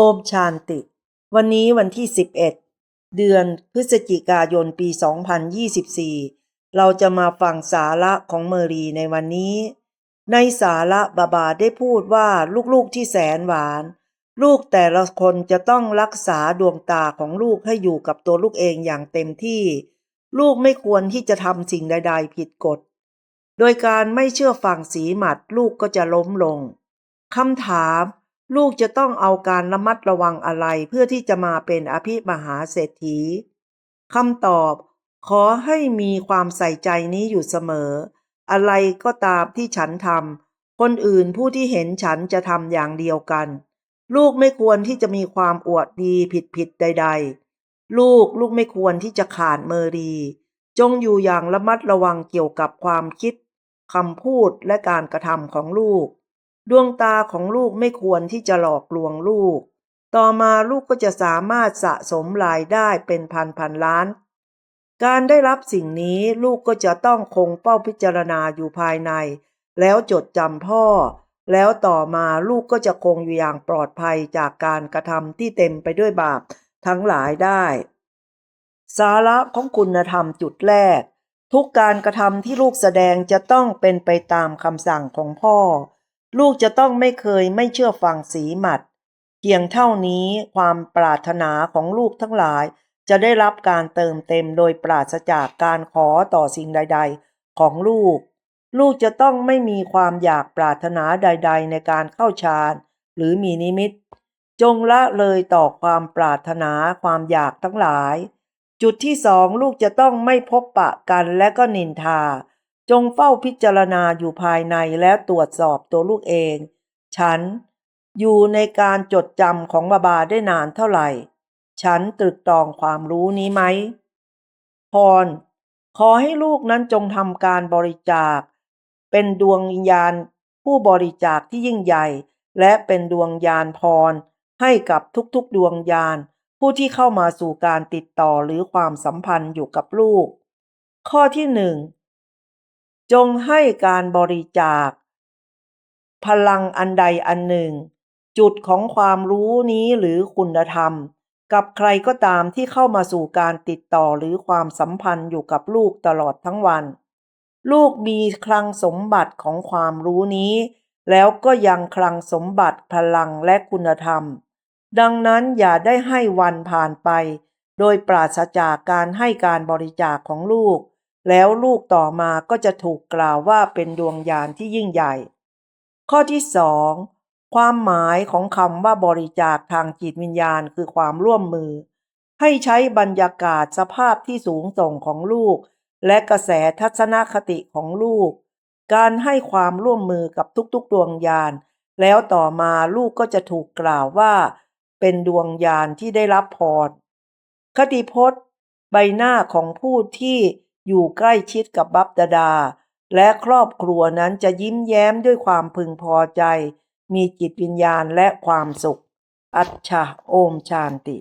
โอมชานติ วันนี้วันที่ 11 เดือนพฤศจิกายนปี 2024 เราจะมาฟังสาระของเมอรีในวันนี้ ในสาระบาบาได้พูดว่าลูกๆที่แสนหวาน ลูกแต่ละคนจะต้องรักษาดวงตาของลูกให้อยู่กับตัวลูกเองอย่างเต็มที่ ลูกไม่ควรที่จะทำสิ่งใด ๆ ผิดกฎ โดยการไม่เชื่อฟังสีหมัดลูกก็จะล้มลงคำถาม ลูกจะต้องเอาการระมัดระวังอะไรเพื่อที่จะมาเป็นอภิมหาเศรษฐีคำตอบ ขอให้มีความใส่ใจนี้อยู่เสมอ อะไรก็ตามที่ฉันทำคนอื่นผู้ที่เห็นฉันจะทำอย่างเดียวกัน ลูกไม่ควรที่จะมีความอวดดีผิดผิดๆใด ๆ ลูกลูกไม่ควรที่จะขาดเมอรี จงอยู่อย่างระมัดระวังเกี่ยวกับความคิดคำพูดและการกระทำของลูก ดวงตาของลูกไม่ควรที่จะหลอกลวงลูก ต่อมาลูกก็จะสามารถสะสมรายได้เป็นพันพันล้าน การได้รับสิ่งนี้ลูกก็จะต้องคงเป้าพิจารณาอยู่ภายใน แล้วจดจำพ่อ แล้วต่อมาลูกก็จะคงอยู่อย่างปลอดภัยจากการกระทำที่เต็มไปด้วยบาปทั้งหลายได้ สาระของคุณธรรมจุดแรก ทุกการกระทำที่ลูกแสดงจะต้องเป็นไปตามคำสั่งของพ่อ ลูกจะต้องไม่เคยไม่เชื่อฟังสีหมัด เพียงเท่านี้ความปรารถนาของลูกทั้งหลาย จะได้รับการเติมเต็มโดยปราศจากการขอต่อสิ่งใด ๆ ของลูก ลูกจะต้องไม่มีความอยากปรารถนาใด ๆ ในการเข้าฌานหรือมีนิมิต จงละเลยต่อความปรารถนาความอยากทั้งหลาย จุดที่สองลูกจะต้องไม่พบปะกันและก็นินทา จงเฝ้าพิจารณาอยู่ภายในและตรวจสอบตัวลูกเอง ฉัน อยู่ในการจดจำของบาบาได้นานเท่าไหร่ ฉันตรึกตรองความรู้นี้ไหมพร ขอให้ลูกนั้นจงทำการบริจาค เป็นดวงวิญญาณผู้บริจาคที่ยิ่งใหญ่ และเป็นดวงยานพร ให้กับทุกๆดวงยานผู้ที่เข้ามาสู่การติดต่อหรือความสัมพันธ์อยู่กับลูก ข้อที่หนึ่ง จงให้การบริจาค พลังอันใดอันหนึ่ง จุดของความรู้นี้หรือคุณธรรม กับใครก็ตามที่เข้ามาสู่การติดต่อหรือความสัมพันธ์อยู่กับลูกตลอดทั้งวัน ลูกมีคลังสมบัติของความรู้นี้ แล้วก็ยังคลังสมบัติพลังและคุณธรรม ดังนั้นอย่าได้ให้วันผ่านไป โดยปราศจากการให้การบริจาคของลูก แล้วลูกต่อมาก็จะถูกกล่าวว่าเป็นดวงยานที่ยิ่งใหญ่ ข้อที่สองความหมายของคำว่าบริจาคทางจิตวิญญาณคือความร่วมมือ ให้ใช้บรรยากาศสภาพที่สูงส่งของลูก และกระแสทัศนคติของลูก การให้ความร่วมมือกับทุกๆ ดวงยาน แล้วต่อมาลูกก็จะถูกกล่าวว่า เป็นดวงยานที่ได้รับพรคติพจน์ ใบหน้าของผู้ที่ อยู่ใกล้ชิดกับบัพดาดา และครอบครัวนั้นจะยิ้มแย้มด้วยความพึงพอใจ มีจิตวิญญาณและความสุข อัจฉะโอมชานติ